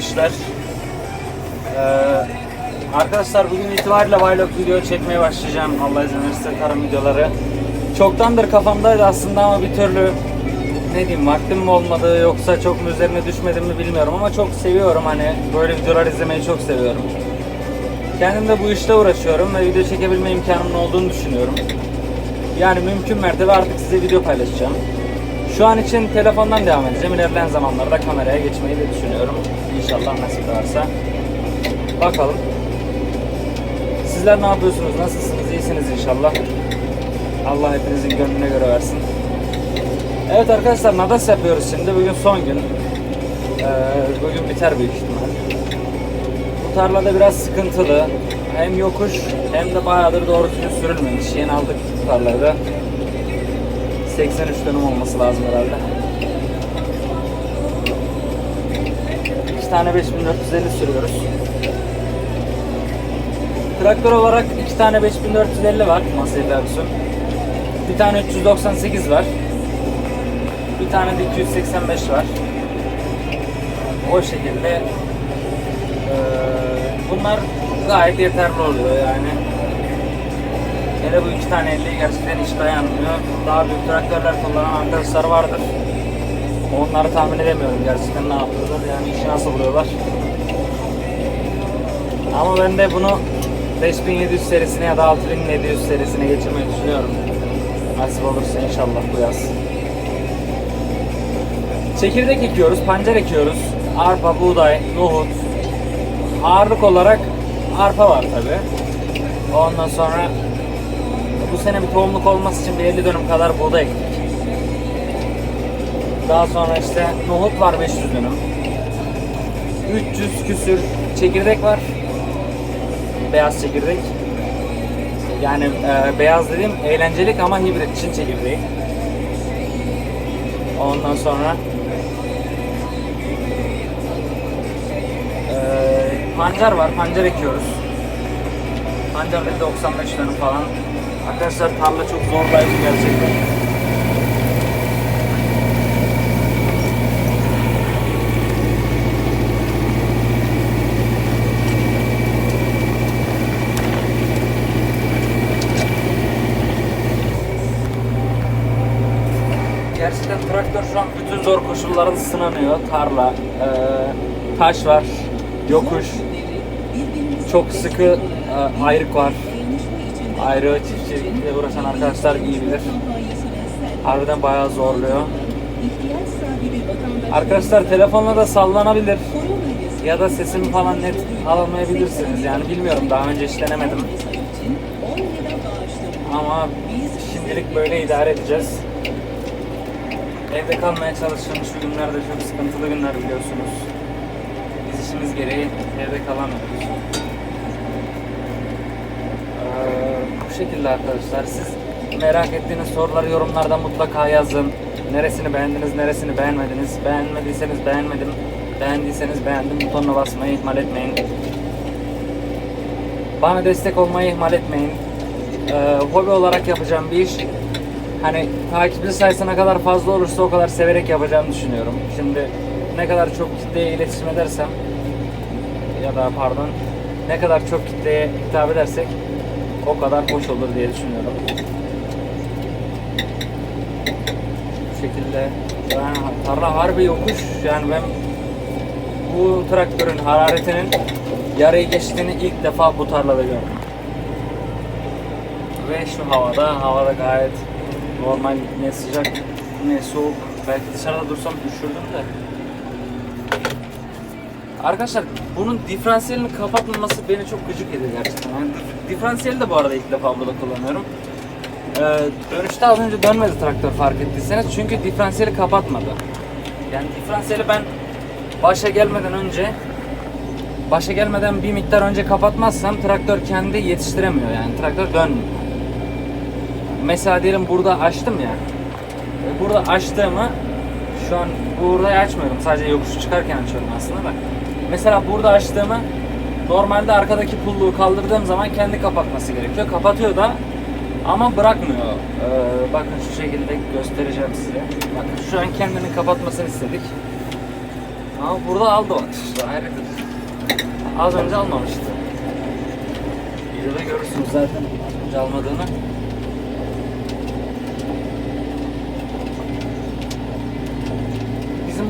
işler. Ee, arkadaşlar bugün itibariyle vlog video çekmeye başlayacağım. Allah izin verirse tarım videoları. Çoktandır kafamdaydı aslında ama bir türlü ne diyeyim vaktim mi olmadı yoksa çok mu üzerine düşmedim mi bilmiyorum ama çok seviyorum hani böyle videolar izlemeyi çok seviyorum. Kendim de bu işle uğraşıyorum ve video çekebilme imkanımın olduğunu düşünüyorum. Yani mümkün mertebe artık size video paylaşacağım. Şu an için telefondan devam edeceğim. İlerleyen zamanlarda kameraya geçmeyi de düşünüyorum. İnşallah nasip varsa. Bakalım. Sizler ne yapıyorsunuz? Nasılsınız? İyisiniz inşallah. Allah hepinizin gönlüne göre versin. Evet arkadaşlar Nadas yapıyoruz şimdi. Bugün son gün. Ee, bugün biter büyük ihtimal. Bu tarlada biraz sıkıntılı. Hem yokuş hem de bayağıdır doğru düzgün sürülmemiş. Yeni aldık bu tarlayı da. 83 dönüm olması lazım herhalde. Tane 5450 sürüyoruz. Traktör olarak iki tane 5450 var Massey Ferguson. Bir tane 398 var. Bir tane de 285 var. O şekilde bunlar gayet yeterli oluyor yani. Hele bu iki tane 50 gerçekten hiç dayanmıyor. Daha büyük traktörler kullanan arkadaşlar vardır. Onları tahmin edemiyorum gerçekten ne yapıyorlar yani işi nasıl buluyorlar. Ama ben de bunu 5700 serisine ya da 6700 serisine geçirmeyi düşünüyorum. Nasip olursa inşallah bu yaz. Çekirdek ekiyoruz, pancar ekiyoruz. Arpa, buğday, nohut. Ağırlık olarak arpa var tabi. Ondan sonra bu sene bir tohumluk olması için bir 50 dönüm kadar buğday ektik. Daha sonra işte nohut var 500 dönüm. 300 küsür çekirdek var. Beyaz çekirdek. Yani e, beyaz dediğim eğlencelik ama hibrit için çekirdeği. Ondan sonra e, pancar var. Pancar ekiyoruz. Pancar da bir 95 dönüm falan. Arkadaşlar tarla çok zorlayıcı gerçekten. Gerçekten traktör şu an bütün zor koşullarda sınanıyor. Tarla, e, taş var, yokuş, çok sıkı e, ayrık var. Ayrı çiftçilikle uğraşan arkadaşlar iyi bilir. Harbiden bayağı zorluyor. Arkadaşlar telefonla da sallanabilir. Ya da sesimi falan net alamayabilirsiniz. Yani bilmiyorum daha önce hiç denemedim. Ama şimdilik böyle idare edeceğiz. Evde kalmaya çalışıyorum. Şu günlerde çok sıkıntılı günler biliyorsunuz. Biz işimiz gereği evde kalamıyoruz. Ee, bu şekilde arkadaşlar. Siz merak ettiğiniz soruları yorumlarda mutlaka yazın. Neresini beğendiniz, neresini beğenmediniz. Beğenmediyseniz beğenmedim. Beğendiyseniz beğendim butonuna basmayı ihmal etmeyin. Bana destek olmayı ihmal etmeyin. Ee, hobi olarak yapacağım bir iş. Hani takipçi sayısı ne kadar fazla olursa o kadar severek yapacağımı düşünüyorum. Şimdi ne kadar çok kitleye iletişim edersem ya da pardon ne kadar çok kitleye hitap edersek o kadar hoş olur diye düşünüyorum. Bu şekilde yani tarla harbi yokuş yani ben bu traktörün hararetinin yarıyı geçtiğini ilk defa bu tarlada gördüm. Ve şu havada, havada gayet normal ne sıcak ne soğuk. Belki dışarıda dursam üşürdüm de. Arkadaşlar bunun diferansiyelini kapatmaması beni çok gıcık ediyor gerçekten. Yani dif- diferansiyeli de bu arada ilk defa burada kullanıyorum. Ee, dönüşte az önce dönmedi traktör fark ettiyseniz çünkü diferansiyeli kapatmadı. Yani diferansiyeli ben başa gelmeden önce başa gelmeden bir miktar önce kapatmazsam traktör kendi yetiştiremiyor yani traktör dönmüyor. Mesela diyelim burada açtım ya. e, Burada açtığımı şu an burayı açmıyorum. Sadece yokuşu çıkarken açıyorum aslında da. Mesela burada açtığımı normalde arkadaki pulluğu kaldırdığım zaman kendi kapatması gerekiyor. Kapatıyor da ama bırakmıyor. Ee, bakın şu şekilde göstereceğim size. Bakın şu an kendini kapatmasını istedik. Ama burada aldı bak. İşte hayret. Az önce almamıştı. Videoda görürsünüz zaten almadığını.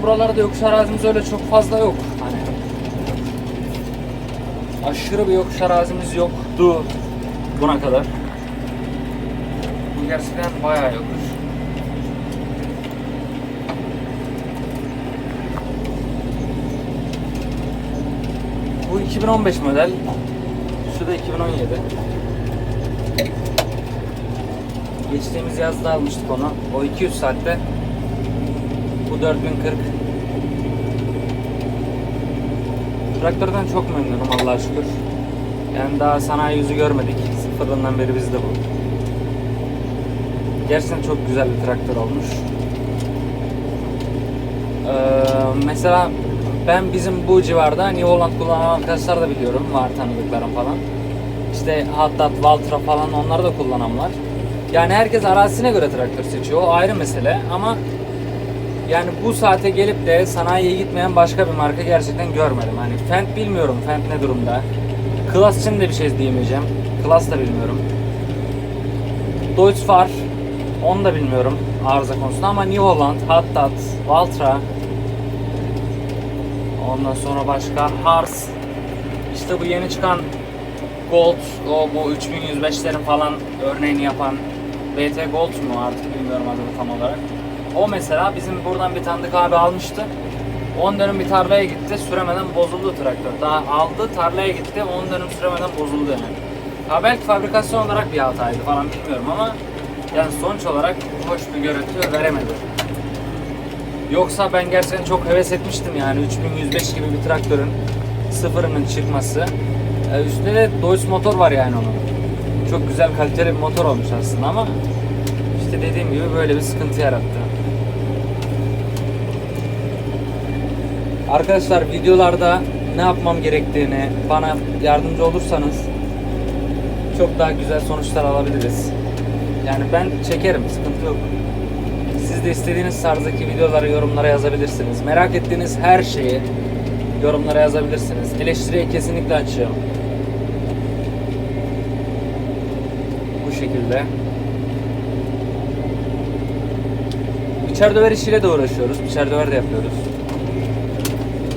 Buralarda yokuş arazimiz öyle çok fazla yok. Hani aşırı bir yokuş arazimiz yoktu buna kadar. Bu gerçekten bayağı yokuş. Bu 2015 model. Şu da 2017. Geçtiğimiz yazda almıştık onu. O 200 saatte. Bu 4040. Traktörden çok memnunum Allah'a şükür. Yani daha sanayi yüzü görmedik. Sıfırından beri bizde bu. Gerçekten çok güzel bir traktör olmuş. Ee, mesela ben bizim bu civarda New Holland kullanan arkadaşlar da biliyorum. Var tanıdıklarım falan. İşte Haddad, Valtra falan onları da kullanan. Yani herkes arazisine göre traktör seçiyor. O ayrı mesele ama yani bu saate gelip de sanayiye gitmeyen başka bir marka gerçekten görmedim. Hani Fendt bilmiyorum. Fendt ne durumda? Klas için de bir şey diyemeyeceğim. Klas da bilmiyorum. Deutz var. Onu da bilmiyorum arıza konusunda ama New Holland, Haddad, Valtra Ondan sonra başka Hars. İşte bu yeni çıkan Gold, o bu 3105'lerin falan örneğini yapan BT Gold mu artık bilmiyorum adını tam olarak. O mesela bizim buradan bir tanıdık abi almıştı. 10 dönüm bir tarlaya gitti, süremeden bozuldu traktör. Daha aldı, tarlaya gitti, 10 dönüm süremeden bozuldu yani. Ha belki fabrikasyon olarak bir hataydı falan bilmiyorum ama yani sonuç olarak hoş bir görüntü veremedi. Yoksa ben gerçekten çok heves etmiştim yani 3105 gibi bir traktörün sıfırının çıkması. Ee, üstünde de Deutz motor var yani onun. Çok güzel kaliteli bir motor olmuş aslında ama işte dediğim gibi böyle bir sıkıntı yarattı. Arkadaşlar videolarda ne yapmam gerektiğini bana yardımcı olursanız çok daha güzel sonuçlar alabiliriz. Yani ben çekerim, sıkıntı yok. Siz de istediğiniz tarzdaki videoları yorumlara yazabilirsiniz. Merak ettiğiniz her şeyi yorumlara yazabilirsiniz. Eleştiriye kesinlikle açığım. Bu şekilde. Biçer döver işiyle de uğraşıyoruz. Biçer döver de yapıyoruz.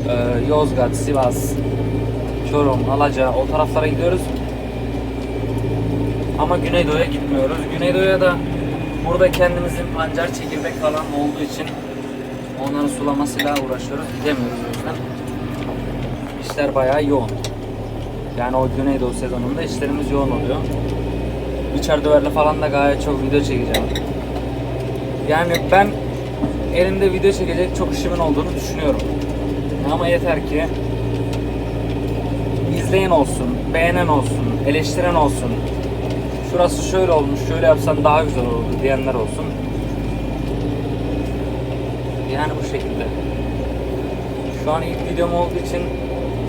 Ee, Yozgat, Sivas, Çorum, Alaca o taraflara gidiyoruz. Ama Güneydoğu'ya gitmiyoruz. Güneydoğu'ya da burada kendimizin pancar, çekirdek falan olduğu için onların sulamasıyla uğraşıyoruz. Gidemiyoruz o yüzden. İşler bayağı yoğun. Yani o Güneydoğu sezonunda işlerimiz yoğun oluyor. Biçer döverle falan da gayet çok video çekeceğim. Yani ben elimde video çekecek çok işimin olduğunu düşünüyorum. Ama yeter ki izleyen olsun, beğenen olsun, eleştiren olsun. Şurası şöyle olmuş, şöyle yapsan daha güzel olurdu diyenler olsun. Yani bu şekilde. Şu an ilk videom olduğu için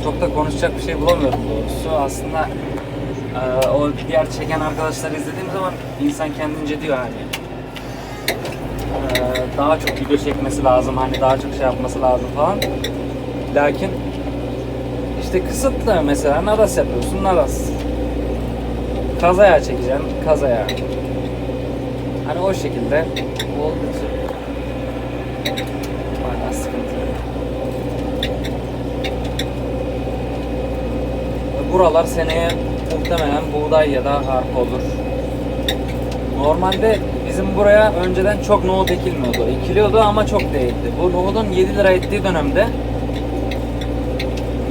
çok da konuşacak bir şey bulamıyorum doğrusu. Aslında o diğer çeken arkadaşları izlediğim zaman insan kendince diyor hani daha çok video çekmesi lazım hani daha çok şey yapması lazım falan. Lakin işte kısıtlı mesela nadas yapıyorsun nadas. Kazaya çekeceksin kazaya. Hani o şekilde için bayağı. Buralar seneye muhtemelen buğday ya da arpa olur. Normalde bizim buraya önceden çok nohut ekilmiyordu. Ekiliyordu ama çok değildi. Bu nohudun 7 lira ettiği dönemde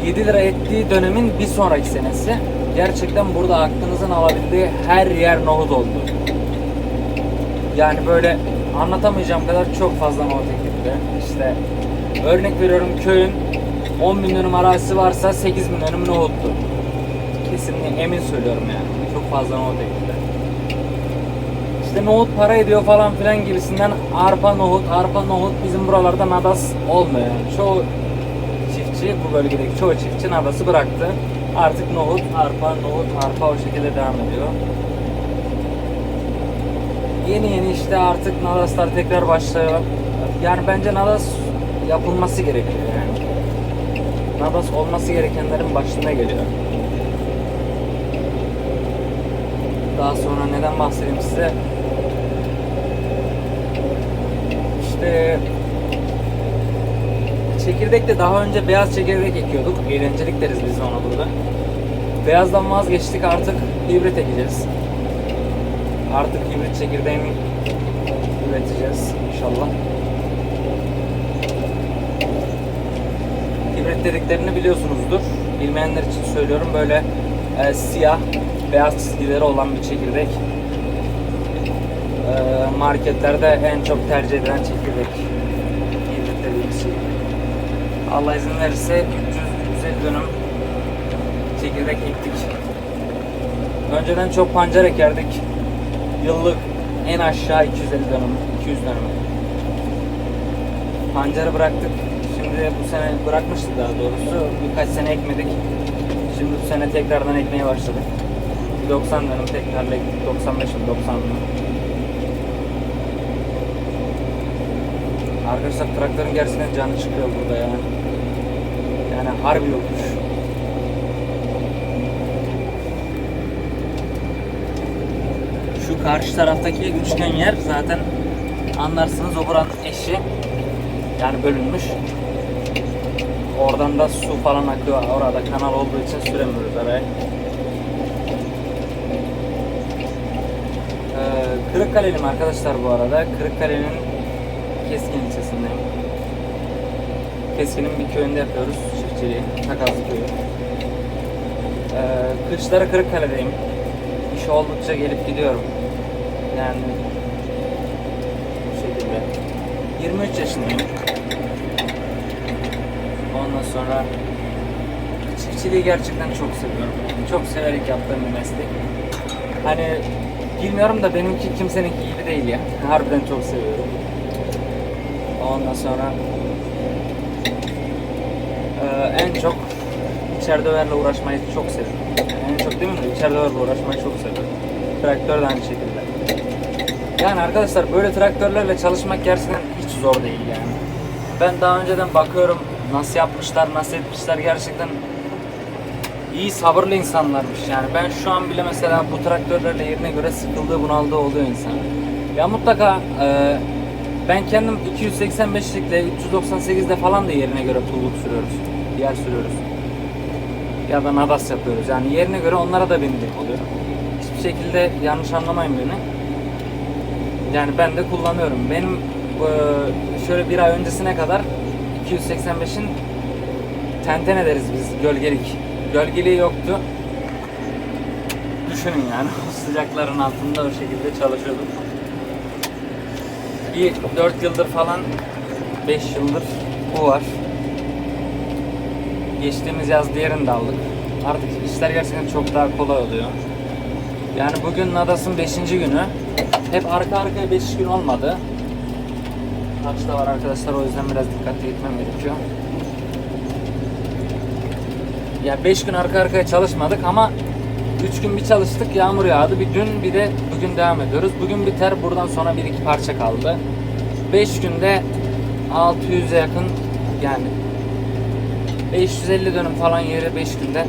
7 lira ettiği dönemin bir sonraki senesi gerçekten burada aklınızın alabildiği her yer nohut oldu. Yani böyle anlatamayacağım kadar çok fazla nohut ekildi. İşte örnek veriyorum köyün 10 bin dönüm arazisi varsa 8 bin dönüm nohuttu. Kesinlikle emin söylüyorum yani. Çok fazla nohut ekildi. İşte nohut para ediyor falan filan gibisinden arpa nohut, arpa nohut bizim buralarda nadas olmuyor. Yani. Çoğu çiftçi, bu bölgedeki çoğu çiftçi nadası bıraktı. Artık nohut, arpa, nohut, arpa o şekilde devam ediyor. Yeni yeni işte artık nadaslar tekrar başlıyor. Yani bence nadas yapılması gerekiyor yani. Nadas olması gerekenlerin başında geliyor. Daha sonra neden bahsedeyim size? İşte çekirdekte daha önce beyaz çekirdek ekiyorduk. Eğlencelik deriz biz ona burada. Beyazdan vazgeçtik artık hibrit ekeceğiz. Artık hibrit çekirdeğini üreteceğiz inşallah. Hibrit dediklerini biliyorsunuzdur. Bilmeyenler için söylüyorum böyle e, siyah beyaz çizgileri olan bir çekirdek. E, marketlerde en çok tercih edilen çekirdek. Allah izin verirse 300-350 dönüm çekirdek ektik. Önceden çok pancar ekerdik. Yıllık en aşağı 250 dönüm, 200 dönüm. Pancarı bıraktık. Şimdi bu sene bırakmıştık daha doğrusu. Birkaç sene ekmedik. Şimdi bu sene tekrardan ekmeye başladık. Bir 90 dönüm tekrarla ektik. 95 yıl 90 dönüm. Arkadaşlar traktörün gerçekten canı çıkıyor burada ya. Yani harbi yokmuş. Şu karşı taraftaki üçgen yer zaten anlarsınız o buranın eşi. Yani bölünmüş. Oradan da su falan akıyor. Orada kanal olduğu için süremiyoruz araya. Kırıkkale'liyim arkadaşlar bu arada. Kırıkkale'nin Keskin ilçesindeyim. Keskin'in bir köyünde yapıyoruz çiftçiliği. Takazlı köyü. Ee, kışları Kırıkkale'deyim. İş oldukça gelip gidiyorum. Yani bu şekilde. 23 yaşındayım. Ondan sonra çiftçiliği gerçekten çok seviyorum. Çok severek yaptığım bir meslek. Hani bilmiyorum da benimki kimseninki gibi değil ya. Harbiden çok seviyorum. Ondan sonra eee, en çok içeride uğraşmayı çok seviyorum. Yani en çok değil mi? İçeride uğraşmayı çok seviyorum. Traktör de aynı şekilde. Yani arkadaşlar böyle traktörlerle çalışmak gerçekten hiç zor değil yani. Ben daha önceden bakıyorum nasıl yapmışlar, nasıl etmişler gerçekten iyi sabırlı insanlarmış yani. Ben şu an bile mesela bu traktörlerle yerine göre sıkıldığı, bunaldığı oluyor insan. Ya mutlaka e, ben kendim 285'likle 398'de falan da yerine göre pulluk sürüyoruz. Yer sürüyoruz. Ya da nadas yapıyoruz. Yani yerine göre onlara da bindik oluyor. Hiçbir şekilde yanlış anlamayın beni. Yani ben de kullanıyorum. Benim e, şöyle bir ay öncesine kadar 285'in tenten ederiz biz gölgelik. Gölgeliği yoktu. Düşünün yani o sıcakların altında o şekilde çalışıyorduk. Bir 4 yıldır falan 5 yıldır bu var. Geçtiğimiz yaz diğerini de aldık. Artık işler gerçekten çok daha kolay oluyor. Yani bugün Nadas'ın 5. günü. Hep arka arkaya 5 gün olmadı. Taç da var arkadaşlar o yüzden biraz dikkatli gitmem gerekiyor. Ya 5 gün arka arkaya çalışmadık ama 3 gün bir çalıştık yağmur yağdı. Bir dün bir de bugün devam ediyoruz. Bugün biter buradan sonra bir iki parça kaldı. 5 günde 600'e yakın yani 550 dönüm falan yeri 5 günde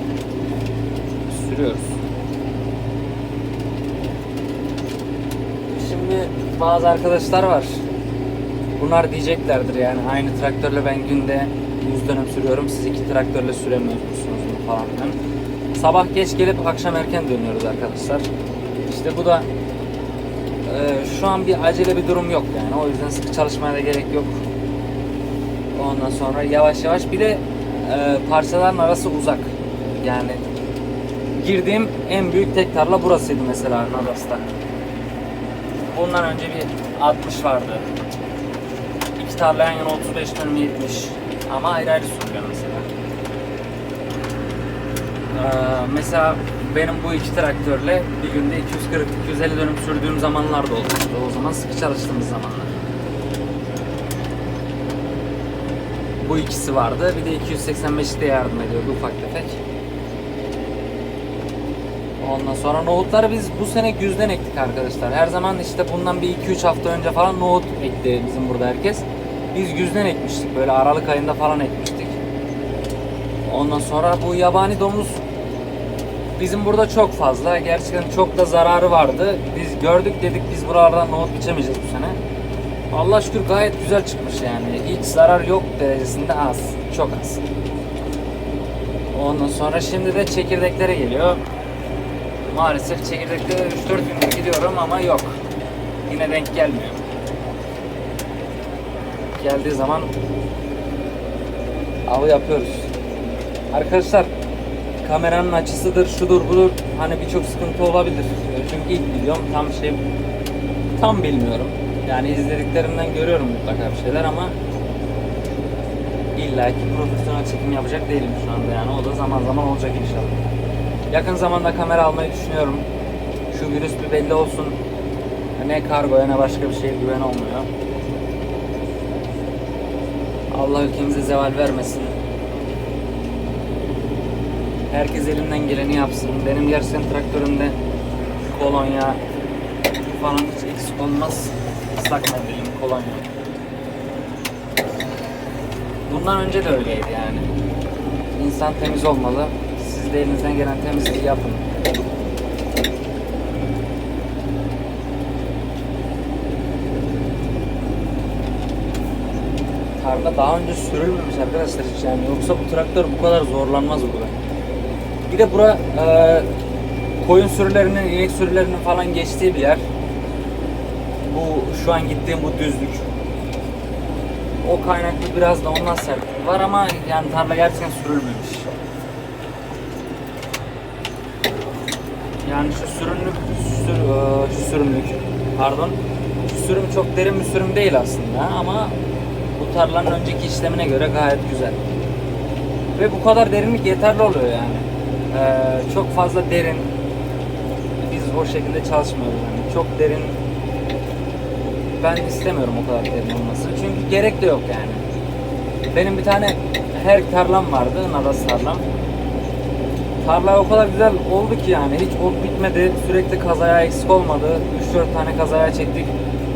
sürüyoruz. Şimdi bazı arkadaşlar var. Bunlar diyeceklerdir yani aynı traktörle ben günde 100 dönüm sürüyorum. Siz iki traktörle süremiyorsunuz falan filan. Sabah geç gelip akşam erken dönüyoruz arkadaşlar. İşte bu da e, şu an bir acele bir durum yok yani. O yüzden sıkı çalışmaya da gerek yok. Ondan sonra yavaş yavaş bir de e, parçaların arası uzak. Yani girdiğim en büyük tek tarla burasıydı mesela Nadas'ta. Bundan önce bir 60 vardı. İki tarla yan yana 35 dönüm 70. Ama ayrı ayrı sürüyor mesela. Ee, mesela benim bu iki traktörle bir günde 240-250 dönüm sürdüğüm zamanlar da oldu. O zaman sıkı çalıştığımız zamanlar. Bu ikisi vardı. Bir de 285 de yardım ediyordu ufak tefek. Ondan sonra nohutları biz bu sene güzden ektik arkadaşlar. Her zaman işte bundan bir 2-3 hafta önce falan nohut ekti bizim burada herkes. Biz güzden ekmiştik. Böyle Aralık ayında falan ekmiştik. Ondan sonra bu yabani domuz bizim burada çok fazla. Gerçekten çok da zararı vardı. Biz gördük dedik biz buralardan nohut biçemeyeceğiz bu sene. Allah şükür gayet güzel çıkmış yani. Hiç zarar yok derecesinde az. Çok az. Ondan sonra şimdi de çekirdeklere geliyor. Maalesef çekirdeklere 3-4 gündür gidiyorum ama yok. Yine denk gelmiyor. Geldiği zaman avı yapıyoruz. Arkadaşlar kameranın açısıdır, şudur budur. Hani birçok sıkıntı olabilir. Çünkü ilk videom tam şey tam bilmiyorum. Yani izlediklerimden görüyorum mutlaka bir şeyler ama illa ki profesyonel çekim yapacak değilim şu anda yani. O da zaman zaman olacak inşallah. Yakın zamanda kamera almayı düşünüyorum. Şu virüs bir belli olsun. Ne kargoya ne başka bir şeye güven olmuyor. Allah ülkemize zeval vermesin. Herkes elinden geleni yapsın. Benim gerçekten traktörümde kolonya falan hiç eksik olmaz. Islak mendilim, kolonya. Bundan önce de öyleydi yani. İnsan temiz olmalı. Siz de elinizden gelen temizliği yapın. Tarla daha önce sürülmemiş arkadaşlar hiç yani. Yoksa bu traktör bu kadar zorlanmaz burada. Bir de bura e, koyun sürülerinin, inek sürülerinin falan geçtiği bir yer. Bu şu an gittiğim bu düzlük. O kaynaklı biraz da ondan sertlik var ama yani tarla gerçekten sürülmemiş. Yani şu sürümlük, sür, e, şu sürümlük, pardon. Şu sürüm çok derin bir sürüm değil aslında ama bu tarlanın önceki işlemine göre gayet güzel. Ve bu kadar derinlik yeterli oluyor yani. Ee, çok fazla derin. Biz o şekilde çalışmıyoruz yani. Çok derin ben istemiyorum o kadar derin olmasını. Çünkü gerek de yok yani. Benim bir tane her tarlam vardı, nadas tarlam. Tarla o kadar güzel oldu ki yani hiç ot bitmedi. Sürekli kazaya eksik olmadı. 3-4 tane kazaya çektik.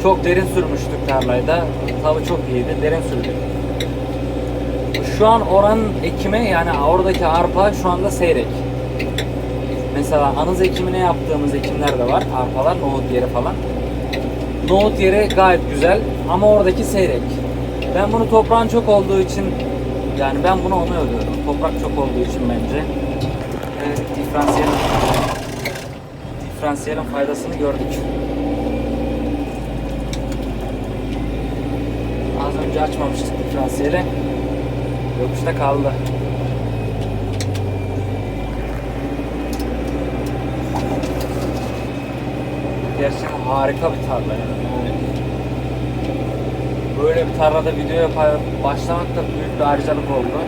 Çok derin sürmüştük tarlayı da. Tabii çok iyiydi. Derin sürdük. Şu an oranın ekimi yani oradaki arpa şu anda seyrek. Mesela anız ekimine yaptığımız ekimler de var. Arpalar, nohut yeri falan. Nohut yeri gayet güzel ama oradaki seyrek. Ben bunu toprağın çok olduğu için yani ben bunu onu övüyorum. Toprak çok olduğu için bence. Evet, diferansiyelin, diferansiyelin faydasını gördük. Az önce açmamıştık diferansiyeli. Yokuşta kaldı. Gerçekten harika bir tarla yani. Böyle bir tarlada video yapar, başlamak da büyük bir harcalık oldu.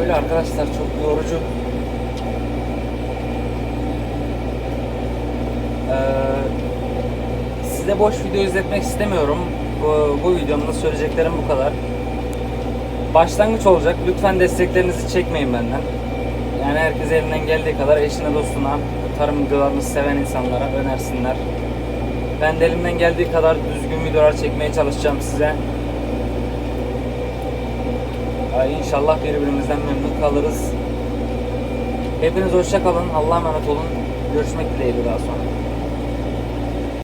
Öyle arkadaşlar çok yorucu. Ee, size boş video izletmek istemiyorum. Bu, bu videomda söyleyeceklerim bu kadar. Başlangıç olacak. Lütfen desteklerinizi çekmeyin benden. Yani herkes elinden geldiği kadar eşine dostuna, tarım videolarını seven insanlara önersinler. Ben de elimden geldiği kadar düzgün videolar çekmeye çalışacağım size. İnşallah birbirimizden memnun kalırız. Hepiniz hoşça kalın. Allah'a emanet olun. Görüşmek dileğiyle daha sonra.